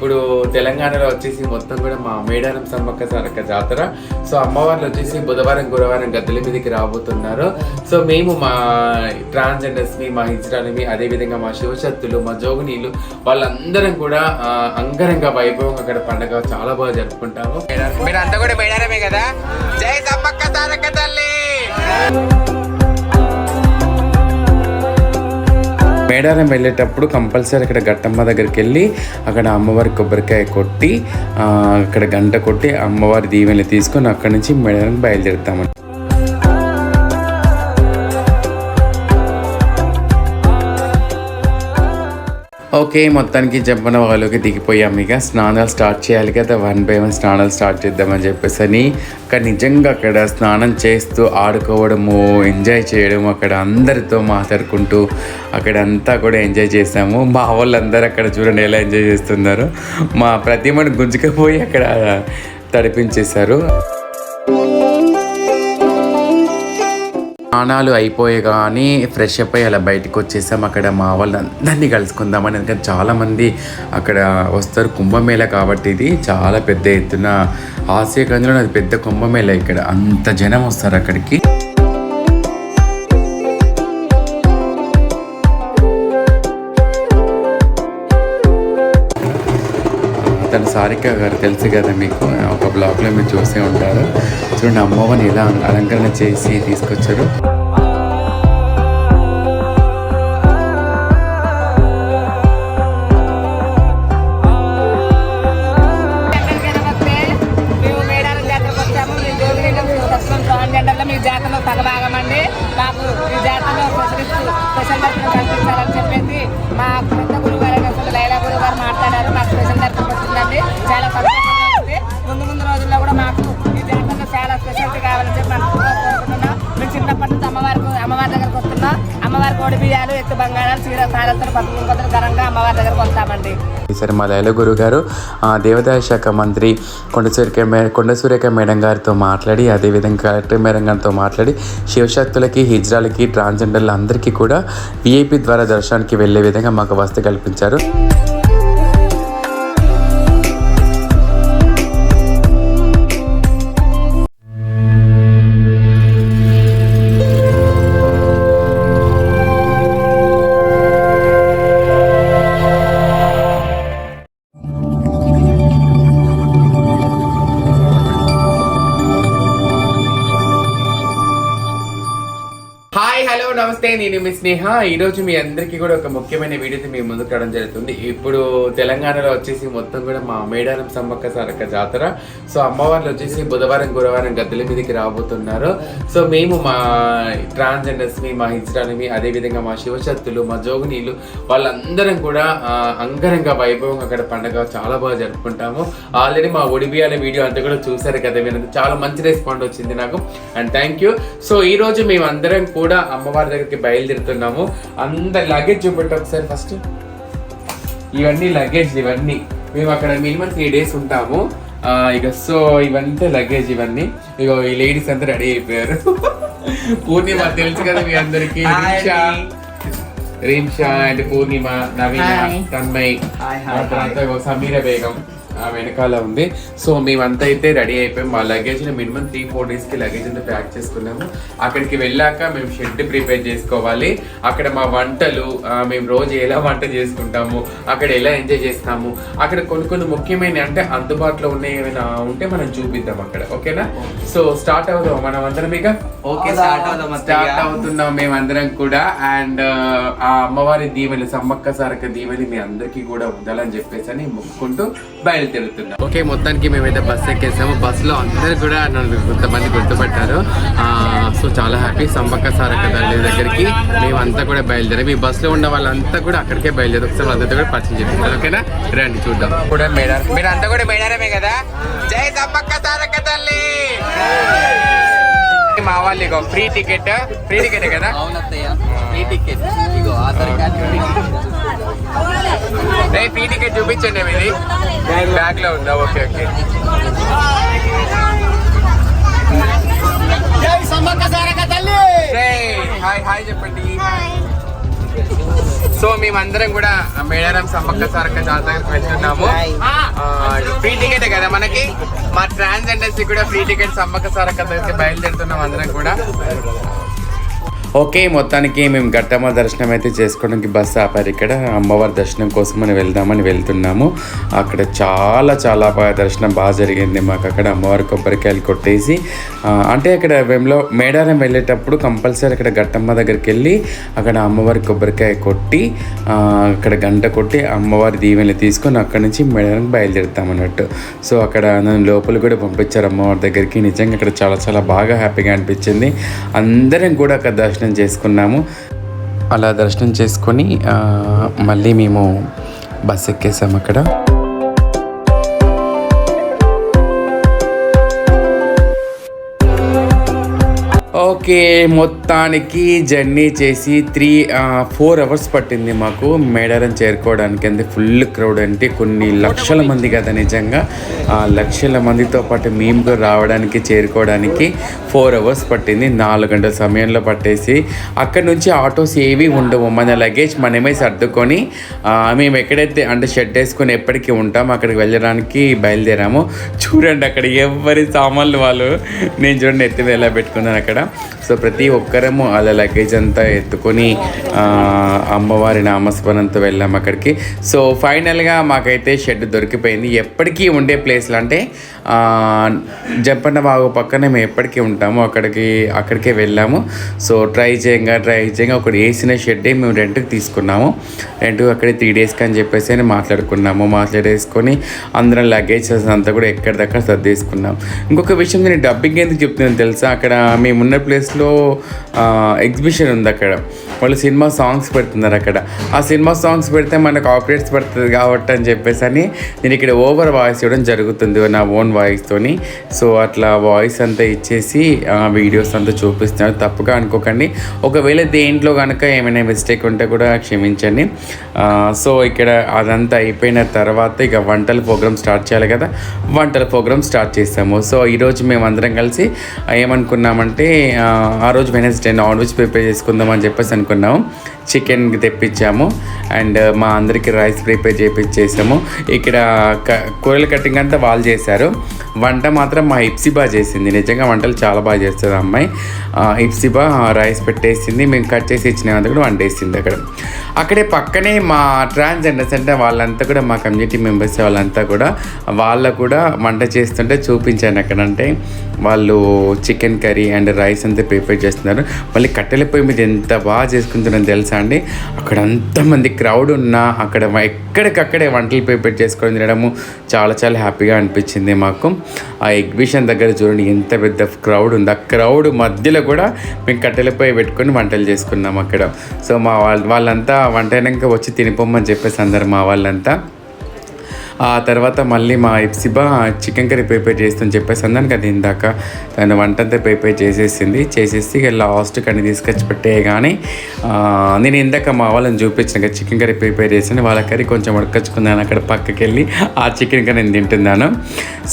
ఇప్పుడు తెలంగాణలో వచ్చేసి మొత్తం కూడా మా మేడారం సమ్మక్క సారక్క జాతర. సో అమ్మవార్లు వచ్చేసి బుధవారం గురువారం గద్దెల మీదకి రాబోతున్నారు. సో మేము మా ట్రాన్స్జెండర్స్ని మా హిజ్రాలని అదేవిధంగా మా శివశక్తులు మా జోగునీలు వాళ్ళందరం కూడా అంగరంగ వైభవం అక్కడ పండగ చాలా బాగా జరుపుకుంటాము. మీరు అంతా కూడా మేడారమే కదా? జై సమ్మక్క సారక్క తల్లి! మేడారం వెళ్ళేటప్పుడు కంపల్సరీ అక్కడ గట్టమ్మ దగ్గరికి వెళ్ళి అక్కడ అమ్మవారి కొబ్బరికాయ కొట్టి అక్కడ గంట కొట్టి అమ్మవారి దీవెనలు తీసుకొని అక్కడి నుంచి మేడారం బయలుదేరుతామని ఓకే మొత్తానికి జంపన వాళ్ళకి దిగిపోయాం ఇక. స్నానాలు స్టార్ట్ చేయాలి కదా వన్ బై వన్ స్నానాలు స్టార్ట్ చేద్దామని చెప్పేసి అని అక్కడ నిజంగా అక్కడ స్నానం చేస్తూ ఆడుకోవడము ఎంజాయ్ చేయడం అక్కడ అందరితో మాట్లాడుకుంటూ అక్కడ అంతా కూడా ఎంజాయ్ చేసాము. మా వాళ్ళందరూ అక్కడ చూడండి ఎలా ఎంజాయ్ చేస్తున్నారు. మా ప్రతిమను గుంజుకపోయి అక్కడ తడిపించేశారు. స్నానాలు అయిపోయగానే ఫ్రెష్ అప్ అయ్యి అలా బయటకు వచ్చేసాం. అక్కడ మా వాళ్ళందరినీ కలుసుకుందామని ఎందుకంటే చాలామంది అక్కడ వస్తారు కుంభమేళ కాబట్టి ఇది చాలా పెద్ద ఎత్తున. ఆసియా ఖండంలో అది పెద్ద కుంభమేళ ఇక్కడ. అంత జనం వస్తారు అక్కడికి. సారిక గారు తెలుసు కదా మీకు ఒక బ్లాగ్లో మీరు చూసే ఉంటారు. చూడండి అమ్మవారిని ఎలా అలంకరణ చేసి తీసుకొచ్చారు. చేశారు మా లైల గురువు గారు ఆ, దేవాదాయ శాఖ మంత్రి కొండ సూర్యక మే కొండ సూర్యక మేడం గారితో మాట్లాడి అదేవిధంగా కలెక్టర్ మేడం గారితో మాట్లాడి శివశక్తులకి హిజ్రాలకి ట్రాన్స్జెండర్లు అందరికీ కూడా విఐపి ద్వారా దర్శనానికి వెళ్ళే విధంగా మాకు వసతి కల్పించారు. నమస్తే నేను మీ స్నేహ. ఈ రోజు మీ అందరికీ కూడా ఒక ముఖ్యమైన వీడియోతో మీ ముందుకు రావడం జరుగుతుంది. ఇప్పుడు తెలంగాణలో వచ్చేసి మొత్తం కూడా మా మేడారం సమ్మక్క సారక్క జాతర. సో అమ్మవార్లు వచ్చేసి బుధవారం గురువారం గద్దెల మీదకి రాబోతున్నారు. సో మేము మా ట్రాన్స్జెండర్స్ని మా హిజ్రాలని అదే విధంగా మా శివశక్తులు మా జోగునీలు వాళ్ళందరం కూడా అంగరంగ వైభవం అక్కడ పండగ చాలా బాగా జరుపుకుంటాము. ఆల్రెడీ మా ఒడిబియాల వీడియో అంతా కూడా చూసారు కదా మీరు చాలా మంచి రెస్పాండ్ వచ్చింది నాకు. And thank you. సో ఈ రోజు మేము అందరం కూడా అమ్మవారి దగ్గర దగ్గరికి బయలుదేరుతున్నాము. అందరి లగేజ్ చూపెట్టు ఒకసారి ఫస్ట్ ఇవన్నీ లగేజ్ ఇవన్నీ. మేము అక్కడ మినిమం త్రీ డేస్ ఉంటాము. ఇక సో ఇవంతా లగేజ్ ఇవన్నీ. ఇక ఈ లేడీస్ అంతా రెడీ అయిపోయారు. పూర్ణిమ తెలుసు కదా మీ అందరికి. రీషా అండ్. పూర్ణిమ నవీన తన్మయ్. తర్వాత సమీర బేగం. వెనకాల ఉంది. సో మేమంతా అయితే రెడీ అయిపోయాం. మా లగేజ్ మినిమం త్రీ ఫోర్ డేస్కి లగేజ్ అంతా ప్యాక్ చేసుకున్నాము. అక్కడికి వెళ్ళాక మేము షెడ్ ప్రిపేర్ చేసుకోవాలి. అక్కడ మా వంటలు మేము రోజు ఎలా వంట చేసుకుంటాము అక్కడ ఎలా ఎంజాయ్ చేస్తాము అక్కడ కొన్ని కొన్ని ముఖ్యమైన అంటే అందుబాటులో ఉన్న ఏమైనా ఉంటే మనం చూపిద్దాం అక్కడ. ఓకేనా? సో స్టార్ట్ అవుదాం. మనం అందరం ఇక? ఓకే స్టార్ట్ అవుదాం స్టార్ట్ అవుతున్నాం మేమందరం కూడా. అండ్ ఆ అమ్మవారి దీవెని సమ్మక్క సారక్క దీవెని మీ అందరికీ కూడా ఉండాలని చెప్పేసి అని మొక్కుకుంటూ బయలుదేరుతున్నాం ఓకే మొత్తానికి మేమైతే బస్ ఎక్కేసాము. బస్లో అందరు కూడా నన్ను కొంతమంది గుర్తుపట్టారు. ఆ, సో చాలా హ్యాపీ సమ్మక్క సారక్క తల్లి దగ్గరికి. మేమంతా కూడా బయలుదేరాం. ఈ బస్లో ఉన్న వాళ్ళంతా కూడా అక్కడికే బయలుదేరు ఒకసారి వాళ్ళంతా కూడా పరిచయం చేస్తారు ఓకేనా? రండి చూద్దాం. కూడా మేడారం. మీరు అంతా కూడా మేడారమే కదా? జై సమ్మక్క సారక్క తల్లి! మా వాళ్ళు ఇగో ఫ్రీ టికెట్ ఫ్రీ టికెట్ కదా? అవునత్తయ్య. ఈ టికెట్ ఇగో ఆధార్ కార్డు ఫ్రీ టికెట్ చూపించండి మీది. బ్యాగ్లో ఉందా? Okay okay. హాయ్ హాయ్ చెప్పండి. సో మేమందరం కూడా మేడారం సమ్మక్క సారక్క జాతరకు వెళ్తున్నాము. ఫ్రీ టికెట్ కదా మనకి? మా ట్రాన్స్జెండర్స్ కూడా ఫ్రీ టికెట్ సమ్మక్క సారక్క దగ్గరికి బయలుదేరుతున్నాం అందరం కూడా. ఓకే మొత్తానికి మేము గట్టమ్మ దర్శనం అయితే చేసుకోవడానికి బస్సు ఆపారు ఇక్కడ. అమ్మవారి దర్శనం కోసం మనం వెళ్దామని వెళ్తున్నాము. అక్కడ చాలా చాలా బాగా దర్శనం బాగా జరిగింది. మాకు అక్కడ అమ్మవారి కొబ్బరికాయలు కొట్టేసి అంటే అక్కడ వెంలో మేడారం వెళ్ళేటప్పుడు కంపల్సరీ అక్కడ గట్టమ్మ దగ్గరికి వెళ్ళి అక్కడ అమ్మవారి కొబ్బరికాయ కొట్టి అక్కడ గంట కొట్టి అమ్మవారి దీవెనలు తీసుకొని అక్కడ నుంచి మేడారం బయలుదేరుతాం అన్నట్టు. సో అక్కడ నన్ను లోపల కూడా పంపించారు అమ్మవారి దగ్గరికి. నిజంగా అక్కడ చాలా చాలా బాగా హ్యాపీగా అనిపించింది. అందరం కూడా అక్కడ దర్శనం చేసుకున్నాము. అలా దర్శనం చేసుకొని మళ్ళీ మేము బస్ ఎక్కేసాము అక్కడ. ఓకే మొత్తానికి జర్నీ చేసి త్రీ ఫోర్ అవర్స్ పట్టింది మాకు మేడారం చేరుకోవడానికి. అంటే ఫుల్ క్రౌడ్ అంటే కొన్ని లక్షల మంది కదా నిజంగా. ఆ లక్షల మందితో పాటు మేము రావడానికి చేరుకోవడానికి ఫోర్ అవర్స్ పట్టింది. నాలుగు గంటల సమయంలో పట్టేసి అక్కడ నుంచి ఆటోస్ ఏవి ఉండవు. మన లగేజ్ మనమే సర్దుకొని మేము ఎక్కడైతే అంటే షెడ్ వేసుకొని ఎప్పటికీ ఉంటాం అక్కడికి వెళ్ళడానికి బయలుదేరాము. చూడండి అక్కడ ఎవరి సామాన్లు వాళ్ళు. నేను చూడండి ఎత్తి వేలా పెట్టుకున్నాను అక్కడ. సో ప్రతి ఒక్కరము అలా లగేజ్ అంతా ఎత్తుకొని అమ్మవారి నామస్మరణతో వెళ్ళాము అక్కడికి. సో ఫైనల్గా మాకైతే షెడ్ దొరికిపోయింది. ఎప్పటికీ ఉండే ప్లేస్లు అంటే ఆ, జంపన్న బాగు పక్కనే మేము ఎప్పటికీ ఉంటాము. అక్కడికి అక్కడికే వెళ్ళాము. సో ట్రై చేయంగా ట్రై చేయంగా ఒకటి వేసిన షెడ్డే మేము రెంట్కి తీసుకున్నాము. రెంట్ అక్కడే త్రీ డేస్కి అని చెప్పేసి అని మాట్లాడుకున్నాము. మాట్లాడేసుకొని అందరం లగేజెస్ అంతా కూడా ఎక్కడిదక్కడ సర్దేసుకున్నాం. ఇంకొక విషయం నేను డబ్బింగ్ ఎందుకు చెప్తున్నాను తెలుసా? అక్కడ మేమున్న ప్లేస్లో ఎగ్జిబిషన్ ఉంది అక్కడ. వాళ్ళు సినిమా సాంగ్స్ పెడుతున్నారు అక్కడ. ఆ సినిమా సాంగ్స్ పెడితే మనకు ఆపరేట్స్ పడుతుంది కాబట్టి అని చెప్పేసి అని నేను ఇక్కడ ఓవర్ వాయిస్ ఇవ్వడం జరుగుతుంది నా ఓన్ వాయిస్తోని సో అట్లా వాయిస్ అంతా ఇచ్చేసి వీడియోస్ అంతా చూపిస్తున్నాను తప్పుగా అనుకోకండి. ఒకవేళ దేంట్లో కనుక ఏమైనా మిస్టేక్ ఉంటే కూడా క్షమించండి. సో ఇక్కడ అదంతా అయిపోయిన తర్వాత ఇక వంటల ప్రోగ్రామ్ స్టార్ట్ చేయాలి కదా. వంటల ప్రోగ్రామ్ స్టార్ట్ చేస్తాము. సో ఈరోజు మేము అందరం కలిసి ఏమనుకున్నామంటే ఆ, రోజు వెనస్డే నాన్ వెజ్ ప్రిపేర్ చేసుకుందాం అని చెప్పేసి అనుకున్నాము చికెన్ తెప్పించాము. అండ్ మా అందరికి రైస్ ప్రిపేర్ చేపించేసాము. ఇక్కడ క- కూరల కటింగ్ అంతా వాళ్ళు చేశారు. వంట మాత్రం మా ఇప్సిబా చేసింది. నిజంగా వంటలు చాలా బాగా చేస్తుంది అమ్మాయి. ఇప్సిబా రైస్ పెట్టేసింది. మేము కట్ చేసి ఇచ్చిన. కూడా వండేసింది అక్కడ. అక్కడే పక్కనే మా ట్రాన్స్జెండర్స్ అంటే వాళ్ళంతా కూడా మా కమ్యూనిటీ మెంబర్స్ వాళ్ళంతా కూడా వాళ్ళ కూడా వంట చేస్తుంటే చూపించాను అక్కడ. అంటే వాళ్ళు చికెన్ కర్రీ అండ్ రైస్ అంతా ప్రిపేర్ చేస్తున్నారు. మళ్ళీ కట్టెల పొయ్యి మీద ఎంత బాగా చేసుకుంటున్నారో తెలుసా అండి? అక్కడ అంతమంది క్రౌడ్ ఉన్నా అక్కడ ఎక్కడికక్కడే వంటలు ప్రిపేర్ చేసుకొని తినడము చాలా చాలా హ్యాపీగా అనిపించింది మాకు. ఆ ఎగ్జిబిషన్ దగ్గర చూడండి ఎంత పెద్ద క్రౌడ్ ఉంది. ఆ క్రౌడ్ మధ్యలో కూడా మేము కట్టెల పొయ్యి పెట్టుకొని వంటలు చేసుకున్నాం అక్కడ. సో మా వాళ్ళ వాళ్ళంతా వంట అయినాక వచ్చి తినిపోమని చెప్పేసి అందరు మా వాళ్ళంతా. ఆ తర్వాత మళ్ళీ మా ఇప్సిబా చికెన్ కర్రీ ప్రిపేర్ చేస్తుందని చెప్పేసి అన్నాను కదా ఇందాక. తను వంటంతా ప్రిపేర్ చేసేసింది. చేసేసి ఇక లాస్ట్ కన్నీ తీసుకొచ్చి పెట్టేయగానే కానీ నేను ఇందాక మా వాళ్ళని చూపించిన కదా చికెన్ కర్రీ ప్రిపేర్ చేసాను వాళ్ళ కర్రీ కొంచెం ఉడకచ్చుకున్నాను అక్కడ పక్కకి వెళ్ళి ఆ చికెన్ కర్రీ నేను తింటున్నాను.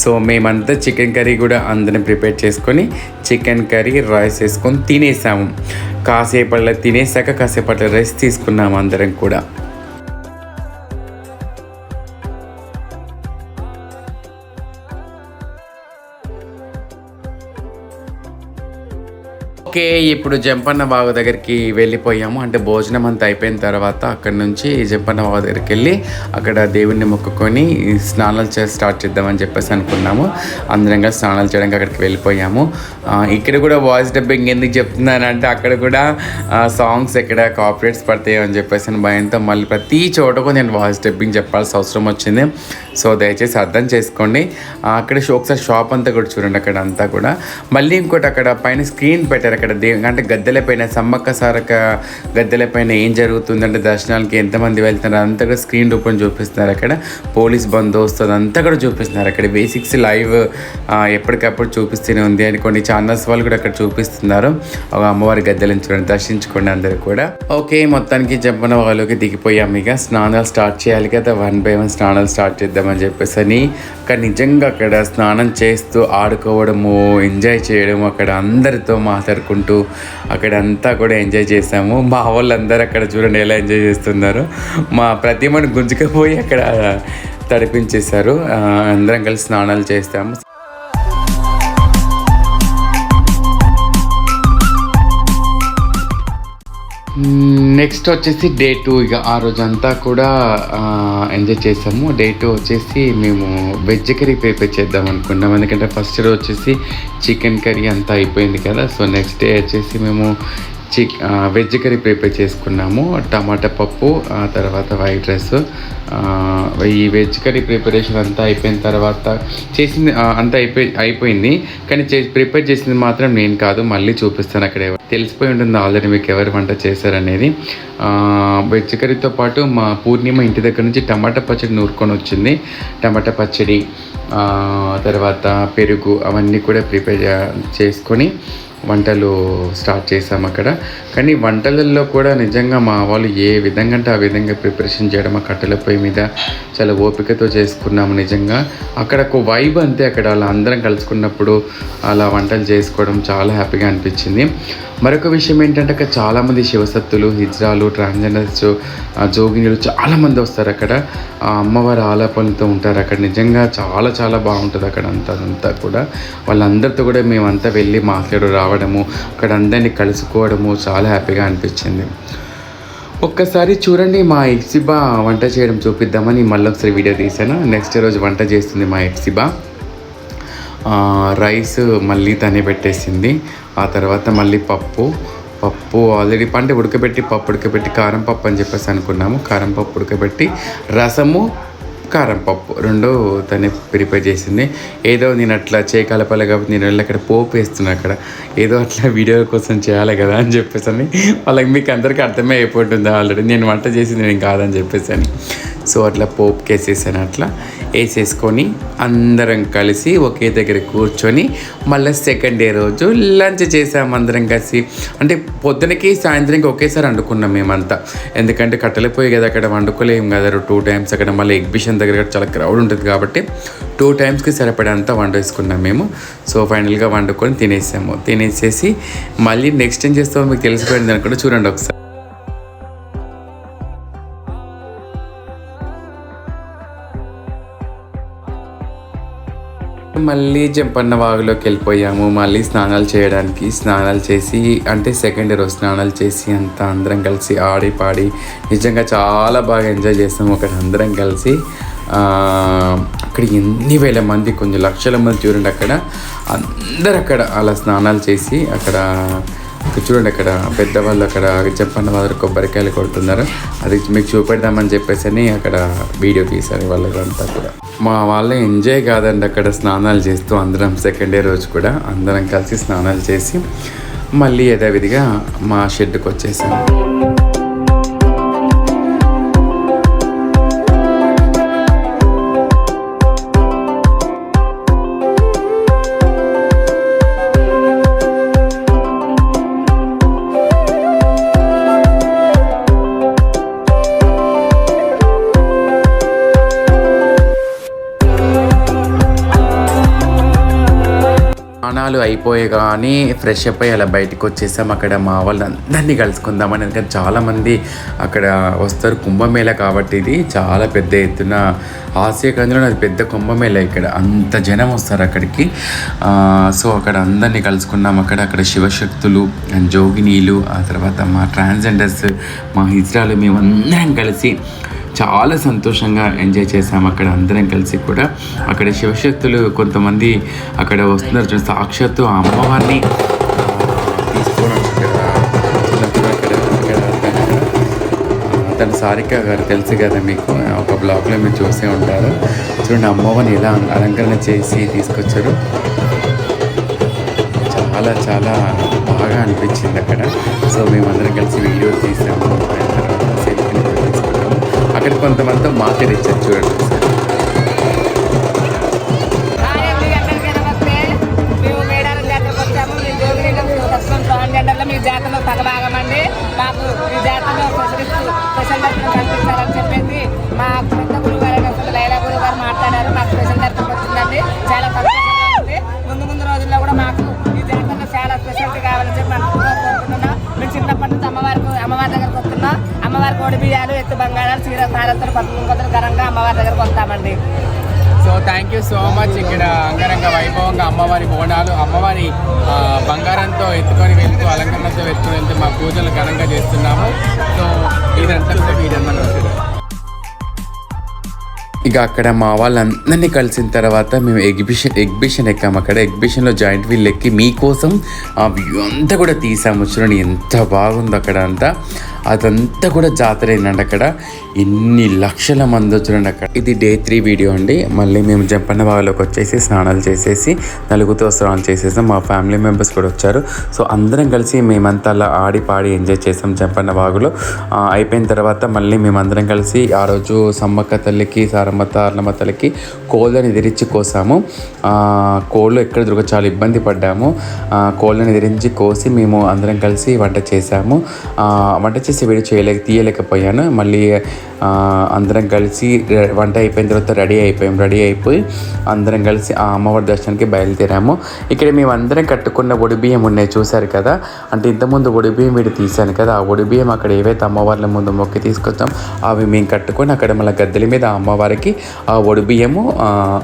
సో మేమంతా చికెన్ కర్రీ కూడా అందరం ప్రిపేర్ చేసుకొని చికెన్ కర్రీ రైస్ వేసుకొని తినేసాము. కాసేపట్లో తినేసాక కాసేపట్లో రైస్ తీసుకున్నాము అందరం కూడా. ఓకే ఇప్పుడు జంపన్న బాబు దగ్గరికి వెళ్ళిపోయాము. అంటే భోజనం అంతా అయిపోయిన తర్వాత అక్కడ నుంచి జంపన్న బాబు దగ్గరికి వెళ్ళి అక్కడ దేవుణ్ణి మొక్కుకొని స్నానాలు చేసి స్టార్ట్ చేద్దామని చెప్పేసి అనుకున్నాము. అందరం కలిసి స్నానాలు చేయడానికి అక్కడికి వెళ్ళిపోయాము. ఇక్కడ కూడా వాయిస్ డబ్బింగ్ ఎందుకు చెప్తున్నానంటే అక్కడ కూడా సాంగ్స్ ఎక్కడ కాపరేట్స్ పడతాయో అని చెప్పేసి అని భయంతో మళ్ళీ ప్రతి చోట కూడా నేను వాయిస్ డబ్బింగ్ చెప్పాల్సిన అవసరం వచ్చింది. సో దయచేసి అర్థం చేసుకోండి. అక్కడ ఒకసారి షాప్ అంతా కూడా చూడండి అక్కడ అంతా కూడా. మళ్ళీ ఇంకోటి అక్కడ పైన స్క్రీన్ పెట్టారు. అక్కడ దే అంటే గద్దెల పైన సమ్మక్క సారక గద్దెల పైన ఏం జరుగుతుందంటే దర్శనాలకి ఎంతమంది వెళ్తున్నారు అంతా కూడా స్క్రీన్ రూపం చూపిస్తున్నారు అక్కడ. పోలీస్ బందోబస్తు అదంతా కూడా చూపిస్తున్నారు అక్కడ. బేసిక్స్ లైవ్ ఎప్పటికప్పుడు చూపిస్తూనే ఉంది అని కొన్ని ఛానల్స్ వాళ్ళు కూడా అక్కడ చూపిస్తున్నారు. ఒక అమ్మవారి గద్దెలను చూడండి దర్శించుకోండి అందరూ కూడా. ఓకే మొత్తానికి జంపన వాళ్ళకి దిగిపోయాం ఇక. స్నానాలు స్టార్ట్ చేయాలి కదా వన్ బై వన్ స్నానాలు స్టార్ట్ చేద్దామని చెప్పేసి అని కానీ నిజంగా అక్కడ స్నానం చేస్తూ ఆడుకోవడము ఎంజాయ్ చేయడము అక్కడ అందరితో మాట్లాడుకుంటూ అక్కడ అంతా కూడా ఎంజాయ్ చేసాము. మా వాళ్ళందరూ అక్కడ చూడండి ఎలా ఎంజాయ్ చేస్తున్నారు. మా ప్రతిమను గుంజుకపోయి అక్కడ తడిపించేశారు. అందరం కలిసి స్నానాలు చేస్తాము. నెక్స్ట్ వచ్చేసి డే టూ ఇక ఆ రోజంతా కూడా ఎంజాయ్ చేసాము. డే టూ వచ్చేసి మేము వెజ్ కర్రీ ప్రిపేర్ చేద్దాం అనుకున్నాం. ఎందుకంటే ఫస్ట్ రోజు వచ్చేసి చికెన్ కర్రీ అంతా అయిపోయింది కదా. సో నెక్స్ట్ డే వచ్చేసి మేము చిక్ వెజ్ కర్రీ ప్రిపేర్ చేసుకున్నాము. టమాటా పప్పు ఆ తర్వాత వైట్ రైస్. ఈ వెజ్ కర్రీ ప్రిపరేషన్ అంతా అయిపోయిన తర్వాత చేసింది అంతా అయిపోయి అయిపోయింది. కానీ చే ప్రిపేర్ చేసింది మాత్రం నేను కాదు మళ్ళీ చూపిస్తాను అక్కడ తెలిసిపోయి ఉంటుంది ఆల్రెడీ మీకు ఎవరు వంట చేశారనేది. వెజ్ కర్రీతో పాటు మా పూర్ణిమ ఇంటి దగ్గర నుంచి టమాటా పచ్చడి నూరుకొని వచ్చింది. టమాటా పచ్చడి తర్వాత పెరుగు అవన్నీ కూడా ప్రిపేర్ చేసుకొని వంటలు స్టార్ట్ చేసాం అక్కడ. కానీ వంటలలో కూడా నిజంగా మా వాళ్ళు ఏ విధంగా అంటే ఆ విధంగా ప్రిపరేషన్ చేయడం ఆ కట్టెల పొయ్యి మీద చాలా ఓపికతో చేసుకున్నాము నిజంగా. అక్కడ ఒక వైబ్ అంతే అక్కడ. అలా అందరం కలుసుకున్నప్పుడు అలా వంటలు చేసుకోవడం చాలా హ్యాపీగా అనిపించింది. మరొక విషయం ఏంటంటే అక్కడ చాలామంది శివసత్తులు హిజ్రాలు ట్రాన్స్జెండర్స్ జోగినులు చాలామంది వస్తారు అక్కడ. ఆ అమ్మవారి ఆలాపనతో ఉంటారు అక్కడ. నిజంగా చాలా చాలా బాగుంటుంది అక్కడ అంతా అంతా కూడా. వాళ్ళందరితో కూడా మేమంతా వెళ్ళి మాట్లాడు రావడము అక్కడ అందరినీ కలుసుకోవడము చాలా హ్యాపీగా అనిపించింది. ఒక్కసారి చూడండి మా ఎక్సిబా వంట చేయడం చూపిద్దామని మళ్ళీ ఒకసారి వీడియో తీసాను నెక్స్ట్ రోజు వంట చేస్తుంది మా ఎక్సిబా. రైస్ మళ్ళీ తనే పెట్టేసింది. ఆ తర్వాత మళ్ళీ పప్పు. పప్పు ఆల్రెడీ పంట ఉడకబెట్టి పప్పు ఉడకబెట్టి కారం పప్పు అని చెప్పేసి అనుకున్నాము. కారం పప్పు ఉడకబెట్టి రసము కారం పప్పు రెండు తనే ప్రిపేర్ చేసింది. ఏదో నేను అట్లా చేయకలపాలి కాబట్టి నేను వెళ్ళి అక్కడ పోపు వేస్తున్నా అక్కడ. ఏదో అట్లా వీడియో కోసం చేయాలి కదా అని చెప్పేసి అని వాళ్ళకి మీకు అందరికీ అర్థమే అయిపోతుంది ఆల్రెడీ. నేను వంట చేసింది నేను కాదని చెప్పేసి అని. సో అట్లా పోపుకి వేసేసాను అట్లా. వేసేసుకొని అందరం కలిసి ఒకే దగ్గర కూర్చొని మళ్ళీ సెకండ్ డే రోజు లంచ్ చేసాం అందరం కలిసి. అంటే పొద్దునకి సాయంత్రంకి ఒకేసారి వండుకున్నాం మేమంతా. ఎందుకంటే కట్టెలపోయి కదా అక్కడ వండుకోలేము కదా. టూ టైమ్స్ అక్కడ మళ్ళీ ఎగ్జిబిషన్ దగ్గర చాలా క్రౌడ్ ఉంటుంది కాబట్టి టూ టైమ్స్కి సరిపడేంత వండేసుకున్నాం మేము. సో ఫైనల్గా వండుకొని తినేసాము. తినేసేసి మళ్ళీ నెక్స్ట్ ఏం చేస్తామో మీకు తెలిసిపోయింది అనుకుంటే చూడండి ఒకసారి. మళ్ళీ జంపన్న వాగులోకి వెళ్ళిపోయాము. మళ్ళీ స్నానాలు చేయడానికి స్నానాలు చేసి అంటే సెకండ్ రోజు స్నానాలు చేసి అంతా అందరం కలిసి ఆడి పాడి నిజంగా చాలా బాగా ఎంజాయ్ చేసాము. అక్కడ అందరం కలిసి అక్కడ ఎన్ని వేల మంది కొన్ని లక్షల మంది చూడండి అక్కడ. అందరు అక్కడ అలా స్నానాలు చేసి అక్కడ చూడండి అక్కడ పెద్దవాళ్ళు అక్కడ చెప్పన్న వాళ్ళు కొబ్బరికాయలు కొడుతున్నారు. అది మీకు చూపెడదామని చెప్పేసి అని అక్కడ వీడియో తీశారు వాళ్ళంతా కూడా. మా వాళ్ళు ఎంజాయ్ కాదండి అక్కడ స్నానాలు చేస్తూ అందరం సెకండ్ డే రోజు కూడా అందరం కలిసి స్నానాలు చేసి మళ్ళీ యథావిధిగా మా షెడ్కి వచ్చేసాము స్నానాలు అయిపోయగానే కానీ ఫ్రెష్ అప్ అయ్యి అలా బయటకు వచ్చేసాం. అక్కడ మా వాళ్ళందరినీ కలుసుకుందామని ఎందుకంటే చాలామంది అక్కడ వస్తారు కుంభమేళ కాబట్టి ఇది చాలా పెద్ద ఎత్తున ఆసియా ఖండంలో అది పెద్ద కుంభమేళ ఇక్కడ. అంత జనం వస్తారు అక్కడికి. సో అక్కడ అందరినీ కలుసుకున్నాం. అక్కడ అక్కడ శివశక్తులు అండ్ జోగినీలు ఆ తర్వాత మా ట్రాన్స్జెండర్స్ మా హిజ్రాలు మేమందరం కలిసి చాలా సంతోషంగా ఎంజాయ్ చేసాం అక్కడ అందరం కలిసి కూడా. అక్కడ శివశక్తులు కొంతమంది అక్కడ వస్తున్నారు చూసి సాక్షాత్తు ఆ అమ్మవారిని. తీసుకోవడం తన- తన సారిక గారు తెలుసు కదా మీకు ఒక బ్లాగ్లో మీరు చూసే ఉంటారు. చూడండి అమ్మవారిని ఎలా అలంకరణ చేసి తీసుకొచ్చారు. చాలా చాలా బాగా అనిపించింది అక్కడ. సో మేమందరం కలిసి వీడియో తీసాము. అక్కడ కొంతమంది మాట్లాడిచ్చారు చూడండి. అమ్మవారి ఆ, బంగారంతో ఎత్తుకొని వెళ్తూ అలంకరణతో ఎత్తుకొని వెళ్తూ మా పూజలు ఘనంగా చేస్తున్నాము. సో ఇదంతా కూడా వీడన్నమాట ఇక అక్కడ మా వాళ్ళందరినీ కలిసిన తర్వాత మేము ఎగ్జిబిషన్ ఎగ్జిబిషన్ ఎక్కాము అక్కడ ఎగ్జిబిషన్లో జాయింట్ వీల్ ఎక్కి మీకోసం ఆ వ్యూ అంతా కూడా తీసాము. చూడండి ఎంత బాగుందో అక్కడ అంతా. అదంతా కూడా జాతర అయిందండి అక్కడ. ఎన్ని లక్షల మంది వచ్చినండి అక్కడ. ఇది డే త్రీ వీడియో అండి. మళ్ళీ మేము జంపన్న బావిలోకి వచ్చేసి స్నానాలు చేసేసి నలుగురితో స్నానం చేసేసాం మా ఫ్యామిలీ మెంబర్స్ కూడా వచ్చారు. సో అందరం కలిసి మేమంతా అలా ఆడి పాడి ఎంజాయ్ చేసాం జంపన్న బాగులో అయిపోయిన తర్వాత మళ్ళీ మేమందరం కలిసి ఆ రోజు సమ్మక్క తల్లికి సారమ్మ తారలమ్మ తల్లికి కోళ్ళని ఎదిరించి కోసాము. కోళ్ళు ఎక్కడ దొరక చాలా ఇబ్బంది పడ్డాము. కోళ్ళని ఎదిరించి కోసి మేము అందరం కలిసి వంట చేసాము వంట చేసి వీడియో చేయలేక తీయలేకపోయాను. మళ్ళీ అందరం కలిసి వంట అయిపోయిన తర్వాత రెడీ అయిపోయాం. రెడీ అయిపోయి అందరం కలిసి ఆ అమ్మవారి దర్శనానికి బయలుదేరాము. ఇక్కడ మేము అందరం కట్టుకున్న ఒడిబియ్యం ఉన్నాయి చూశారు కదా? అంటే ఇంతకుముందు ఒడిబియ్యం వీడు తీశాను కదా? ఆ ఒడిబియ్యం అక్కడ ఏవైతే అమ్మవార్ల ముందు మొక్కి తీసుకొచ్చాం అవి మేము కట్టుకొని అక్కడ మన గద్దెల మీద ఆ అమ్మవారికి ఆ ఒడిబియ్యము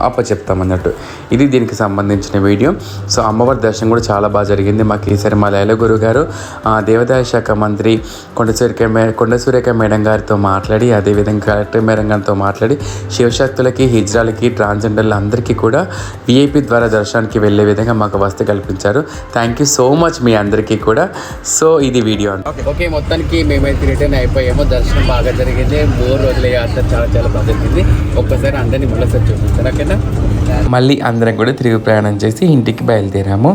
అప్పచెప్తాం అన్నట్టు ఇది దీనికి సంబంధించిన వీడియో. సో అమ్మవారి దర్శనం కూడా చాలా బాగా జరిగింది. మాకు ఈసారి మా లైల గురువు గారు ఆ, దేవాదాయ శాఖ మంత్రి కొండ సూర్యక కొండ సూర్యక మేడం గారితో మాట్లాడి అదేవిధంగా కలెక్టర్ మేరంగంతో మాట్లాడి శివశక్తులకి హిజ్రాలకి ట్రాన్స్జెండర్లు అందరికీ కూడా విఐపి ద్వారా దర్శనానికి వెళ్ళే విధంగా మాకు వసతి కల్పించారు. థ్యాంక్ యూ సో మచ్ మీ అందరికీ కూడా. సో ఇది వీడియో ఓకే మొత్తానికి మేమైతే రిటర్న్ అయిపోయామో. దర్శనం బాగా జరిగింది. మూడు రోజుల యాత్ర చాలా చాలా బాగా జరిగింది. ఒక్కసారి అందరినీ మళ్ళీసారి చూపిస్తాను ఓకేనా? మళ్ళీ అందరం కూడా తిరిగి ప్రయాణం చేసి ఇంటికి బయలుదేరాము.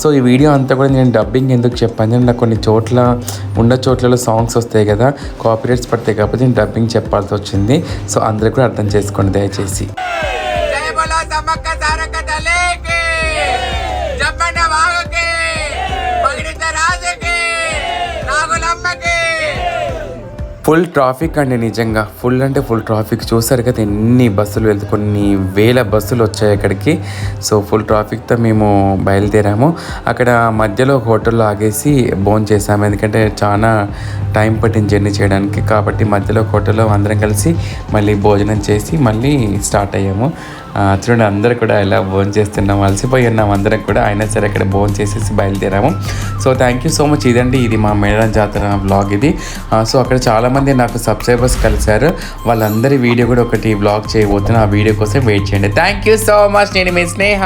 సో ఈ వీడియో అంతా కూడా నేను డబ్బింగ్ ఎందుకు చెప్పాను అంటే నాకు కొన్ని చోట్ల ఉన్న చోట్లలో సాంగ్స్ వస్తాయి కదా కాపీరేట్స్ పడతాయి కాబట్టి నేను డబ్బింగ్ చెప్పాల్సి వచ్చింది. సో అందరూ కూడా అర్థం చేసుకోండి దయచేసి. ఫుల్ ట్రాఫిక్ అండి నిజంగా. ఫుల్ అంటే ఫుల్ ట్రాఫిక్. చూసారు కదా ఎన్ని బస్సులు వెళ్తే కొన్ని వేల బస్సులు వచ్చాయి అక్కడికి. సో ఫుల్ ట్రాఫిక్తో మేము బయలుదేరాము. అక్కడ మధ్యలో ఒక హోటల్లో ఆగేసి భోజనం చేసాము ఎందుకంటే చాలా టైం పట్టింది జర్నీ చేయడానికి. కాబట్టి మధ్యలో ఒక హోటల్లో అందరం కలిసి మళ్ళీ భోజనం చేసి మళ్ళీ స్టార్ట్ అయ్యాము. చూడండి అందరూ కూడా ఇలా భోజనం చేస్తున్నాం అలసిపోయి ఉన్నాం. అందరం కూడా అయినా సరే అక్కడ భోజనం చేసేసి బయలుదేరాము. So thank you so much ఇదండి ఇది మా మేడం జాతర బ్లాగ్ ఇది. సో అక్కడ చాలామంది నాకు సబ్స్క్రైబర్స్ కలిశారు. వాళ్ళందరి వీడియో కూడా ఒకటి బ్లాగ్ చేయబోతున్నా ఆ వీడియో కోసం వెయిట్ చేయండి. థ్యాంక్ యూ సో మచ్ నేను మీ స్నేహ.